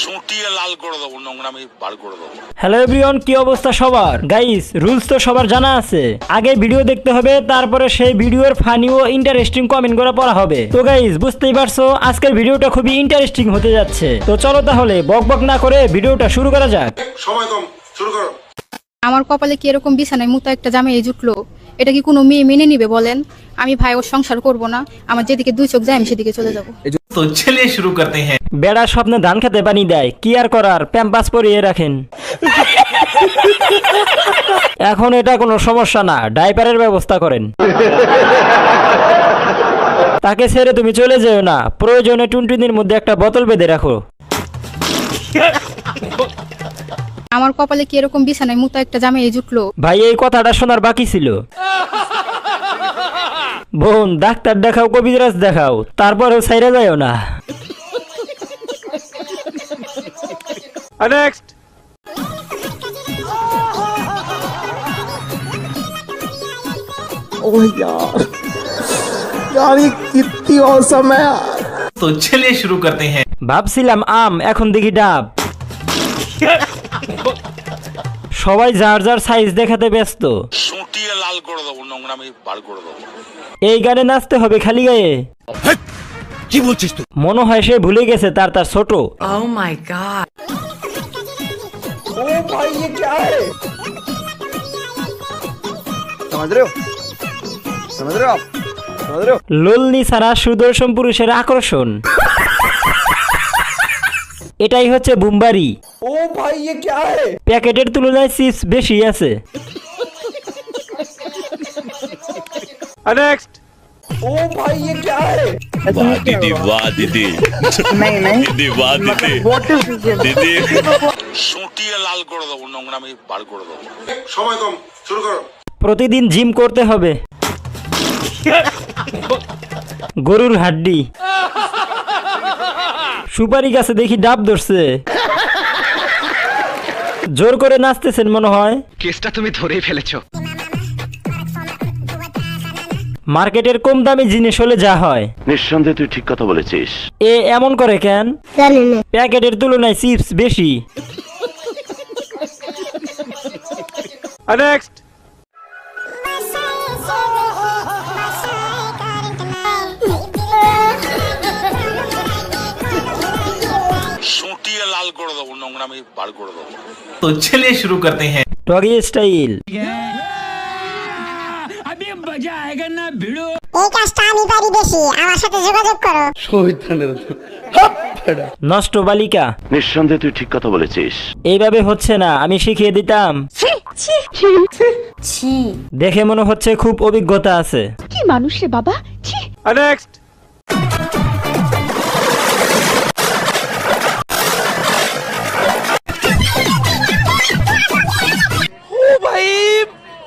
সুটিয়ে লাল করে দেবো নোংরামি বার করে দেবো। হ্যালো এভরিওয়ান কি অবস্থা সবার? গাইস রুলস তো সবার জানা আছে। আগে ভিডিও দেখতে হবে তারপরে সেই ভিডিওর ফানি ও ইন্টারেস্টিং কমেন্ট করে পড়া হবে। তো গাইস বুঝতেই পারছ আজকের ভিডিওটা খুবই ইন্টারেস্টিং হতে যাচ্ছে। তো চলো তাহলে বক বক না করে ভিডিওটা শুরু করা যাক। সময় কম শুরু করো। আমার কপালে কি এরকম বিছানায় মুতো একটা জামাই জুটলো? এটা কি কোনো মেয়ে মেনে নিবে বলেন? আমি ভাই ও সংসার করব না। আমার যেদিকে দুই চোখ যায় আমি সেদিকে চলে যাব। তো ছেলে শুরু করতে হ্যাঁ। বেড়া স্বপ্নে ধান খেতে পানি দেয় কি আর করার? প্যাম্পাস পরিয়ে রাখেন। এখন এটা কোনো সমস্যা না ডাইপারের ব্যবস্থা করেন। তাকে ছেড়ে তুমি চলে যেও না প্রয়োজনে টুনটুনির মধ্যে একটা বোতল বেঁধে রাখো। আমার কপালে কি এরকম বিছানায় মুতো একটা জামাই জুটলো ভাই এই কথাটা শোনার বাকি ছিল বোন ডাক্তার দেখাও কবিরাজ দেখাও তারপরেও সাইরা যায়ও না तो चलिए शुरू करते हैं ভাবছিলাম আম এখন দেখি ডাব সবাই যার যার সাইজ দেখাতে ব্যস্ত সুটিয়ে লাল করে দেবো নোংরামি বার করে দেবো এই গানে নাচতে হবে খালি গায়ে কি বলছিস তুই মনে হয় সে ভুলে গেছে তার তার ছোট Oh my god. समझ रहे हो समझ रहे हो आप समझ रहे हो লোলনি ছাড়া সুদর্শন পুরুষের আকর্ষণ এটাই হচ্ছে বুম্বারি ओ भाई ये क्या है প্যাকেটের তুলনায় চিপস বেশি আছে नेक्स्ट ओ भाई ये क्या है दीदी वाह दीदी नहीं नहीं दीदी वाह दीदी दीदी সুটিয়ে লাল করে দেবো নোংরামি বার করে দেবো সময় কম শুরু করো প্রতিদিন জিম করতে হবে গরুর হাড্ডি সুপারি গাছে দেখি ডাব ধরছে। জোর করে নাচতেছেন মনে হয়। কেসটা তুমি ধরেই ফেলেছো। মার্কেটের কম দামি জিনিস হলে যা হয়। নিঃসন্দেহে তুই ঠিক কথা বলেছিস। এ এমন করে কেন? জানি না। প্যাকেটের তুলনায় চিপস বেশি। নেক্সট तो चलिए शुरू करते हैं। टॉगी स्टाइल নষ্ট বালিকা। নিঃসন্দেহে তুই ঠিক কথা বলেছিস। এইভাবে হচ্ছে না আমি শিখিয়ে দিতাম। দেখে মনে হচ্ছে খুব অভিজ্ঞতা আছে। কি মানুষ রে বাবা নেক্সট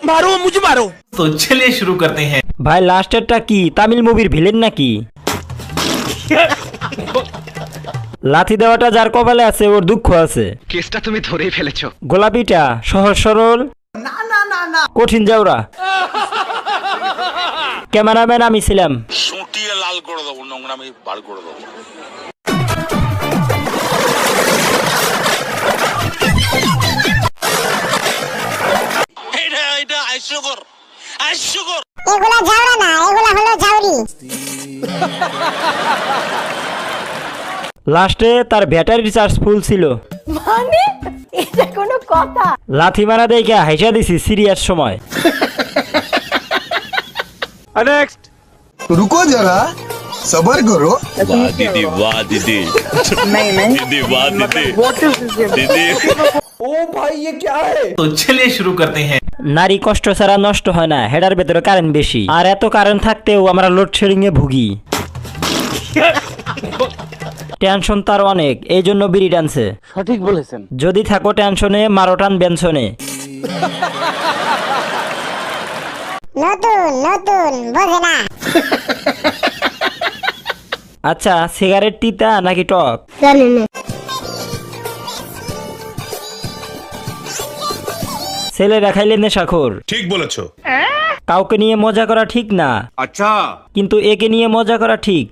মারো মুঝে মারো তো চলিয়ে শুরু করতে হ্যাঁ ভাই লাস্টেরটা কি তামিল মুভির ভিলেন নাকি লাথি দেওয়াটা যার কপালে আছে ওর দুঃখ আছে। কেসটা তুমি ধরেই ফেলেছো। গোলাপিটা সহজ সরল। না না না না। কঠিন যাওরা ক্যামেরাম্যান আমি ছিলাম। শুটিয়ে লাল করে দেবো নোংরামি বার করে দেবো। এটা হাস্যকর হাস্যকর এগুলা জাউরা না এগুলা হলো জাউরি লাস্টে তার ব্যাটারি চার্জ ফুল ছিল মানে এটা কোনো কথা লাথি মারা দেখে হাইসা দিছি সিরিয়াস সময় नेक्स्ट रुको जरा सबर करो वाह दीदी वाह दीदी नहीं नहीं दीदी वाह दीदी दीदी ओ भाई ये क्या है तो चलिए शुरू करते हैं নারী কষ্ট ছাড়া নষ্ট হয় না হেডার ভেতরে কারেন্ট বেশি। আর এত কারেন্ট থাকতেও আমরা লোডশেডিং এ ভুগি। টেনশন তার অনেক এই জন্য বিড়ি টানছে। সঠিক বলেছেন। যদি থাকো টেনশনে মারো টান বেনশনে নতুন নতুন বোঝে না। আচ্ছা সিগারেট তিতা নাকি টক? জানি না। ছেলেরা খাইলে নেশাখোর। ঠিক বলেছ। কাউকে নিয়ে মজা করা ঠিক না। আচ্ছা। কিন্তু একে নিয়ে মজা করা ঠিক।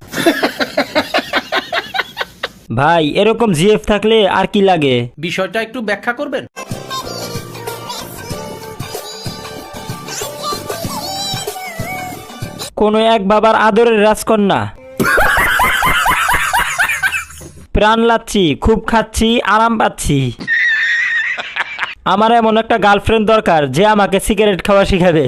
ভাই এরকম জিএফ থাকলে আর কি লাগে? বিষয়টা একটু ব্যাখ্যা করবেন? কোনো এক বাবার আদরের রাজকন্যা। প্রাণ লাচ্ছি খুব খাচ্ছি আরাম পাচ্ছি। আমার এমন একটা গার্লফ্রেন্ড দরকার যে আমাকে সিগারেট খাওয়া শিখাবে।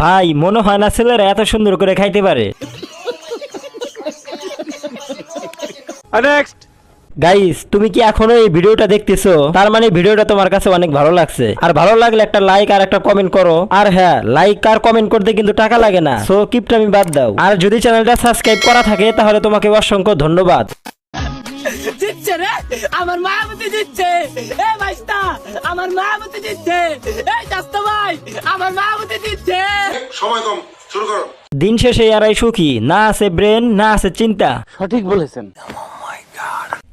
ভাই মনে হয় না ছেলেরা এত সুন্দর করে খাইতে পারে। গাইস তুমি কি এখনও এই ভিডিওটা দেখতেছো? তার মানে ভিডিওটা তোমার কাছে অনেক ভালো লাগছে। আর ভালো লাগলে একটা লাইক আর একটা কমেন্ট করো। আর হ্যাঁ লাইক আর কমেন্ট করতে কিন্তু টাকা লাগে না। সো কিপটা আমি বাদ দাও। আর যদি চ্যানেলটা সাবস্ক্রাইব করা থাকে তাহলে তোমাকে অসংখ্য ধন্যবাদ। আমার মায়াবতী দিচ্ছে। এ ভাইস্তা আমার মায়াবতী দিচ্ছে। এই চাস্তো ভাই আমার মায়াবতী দিচ্ছে। সময় কম শুরু করো। দিন শেষে এরাই সুখী না আছে ব্রেন না আছে চিন্তা। সঠিক বলেছেন।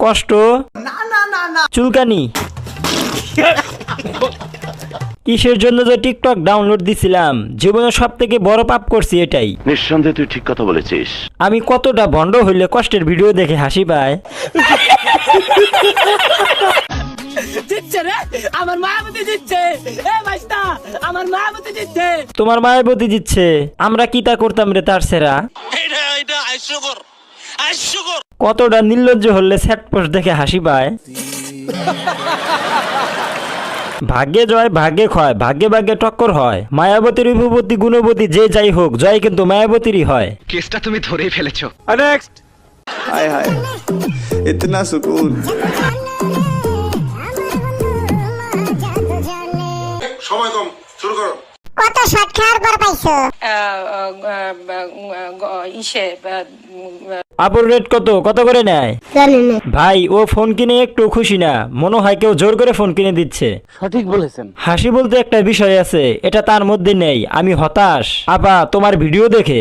কষ্ট না না না না। চুলকানি। কিসের জন্য যে টিকটক ডাউনলোড দিছিলাম? জীবনে সব থেকে বড় পাপ করছি এটাই। নিঃসন্দেহে তুই ঠিক কথা বলেছিস। আমি কতটা ভণ্ড হইলে কষ্টের ভিডিও দেখে হাসি পায়। তোমার মায়ের প্রতি দিচ্ছে তোমার মায়াবতী আমরা কি তা করতাম রে তার সেরা? কতটা নির্লজ্জ হলে স্যাটপোস্ট দেখে হাসি পায়? ভাগ্যে জয় ভাগ্যে ক্ষয় ভাগ্যে ভাগ্যে টক্কর হয়। মায়াবতীর বিভূপতি গুণবতী যে যাই হোক জয় কিন্তু মায়াবতীরই হয়। কেসটা তুমি ধরেই ফেলেছো। নেক্সট হাই হাই इतना सुकून সময় কম শুরু করো কত শট খাওয়ার পর পাইছো ইসে আপুর রেট কত কত করে নেয় জানি না ভাই ও ফোন কিনে একটু খুশি না মনে হয় কেউ জোর করে ফোন কিনে দিচ্ছে সঠিক বলেছেন হাসি বলতে একটা বিষয় আছে এটা তার মধ্যে নেই আমি হতাশ আপা তোমার ভিডিও দেখে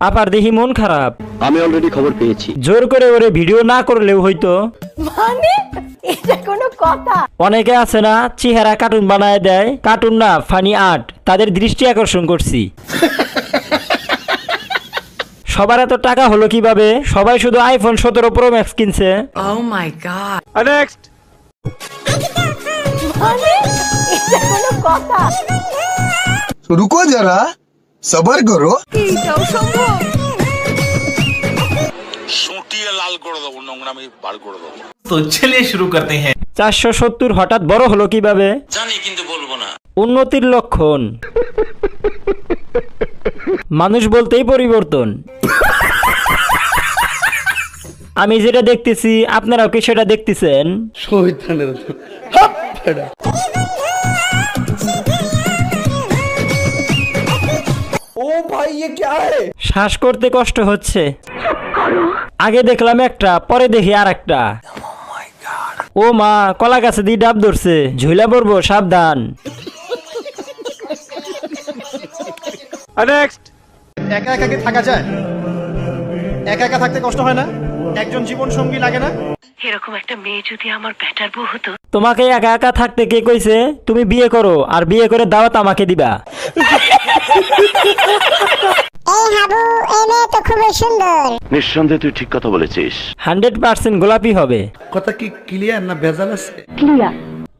আবার দেখি মন খারাপ। আমি অলরেডি খবর পেয়েছি। জোর করে ওরে ভিডিও না করলেও হয়তো মানে? এটা কোনো কথা? অনেকে আছে না চেহারা কার্টুন বানায় দেয়। কার্টুন না ফানি আর্ট তাদের দৃষ্টি আকর্ষণ করছি। সবার এত টাকা হলো কীভাবে? সবাই শুধু আইফোন সতেরো প্রো ম্যাক্স কিনছে। oh রুকো মানে? যারা সবার করো। তো শুরু করতে হ্যাঁ। চারশো সত্তর হঠাৎ বড় হলো কীভাবে? জানি কিন্তু বলব না। উন্নতির লক্ষণ। মানুষ বলতেই পরিবর্তন। আমি যেটা দেখতেছি আপনারাও কি সেটা দেখতেছেন? ये क्या है শ্বাস করতে কষ্ট হচ্ছে আগে দেখলাম একটা পরে দেখি আর একটা ও মা কলা গাছে দিয়ে ডাব ধরছে ঝুলা পড়বো সাবধান একা একা কি থাকা যায় একা একা থাকতে কষ্ট হয় না একজন জীবন সঙ্গী লাগে না এরকম একটা মেয়ে যদি আমার ব্যাটার বউ হতো তোমাকে একা একা থাকতে কে কইছে তুমি বিয়ে করো আর বিয়ে করে দাওয়াত আমাকে দিবা এই হাবু এই মেয়ে তো খুবই সুন্দর। নিঃসন্দেহে তুই ঠিক কথা বলেছিস। হান্ড্রেড পার্সেন্ট গোলাপি হবে। কথা কি ক্লিয়ার না ভেজাল আছে?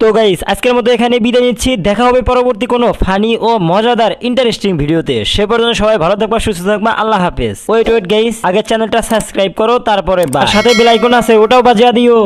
তো গাইস আজকের মতো এখানে বিদায় নিচ্ছি। দেখা হবে পরবর্তী কোনো ফানি ও মজাদার ইন্টারেস্টিং ভিডিওতে। সে পর্যন্ত সবাই ভালো থাকবা সুস্থ থাকবা। আল্লাহ হাফেজ। ওয়েট ওয়েট গাইস আগের চ্যানেলটা সাবস্ক্রাইব করো তারপরে বা সাথে বেল আইকন আছে ওটাও বাজিয়ে দিও।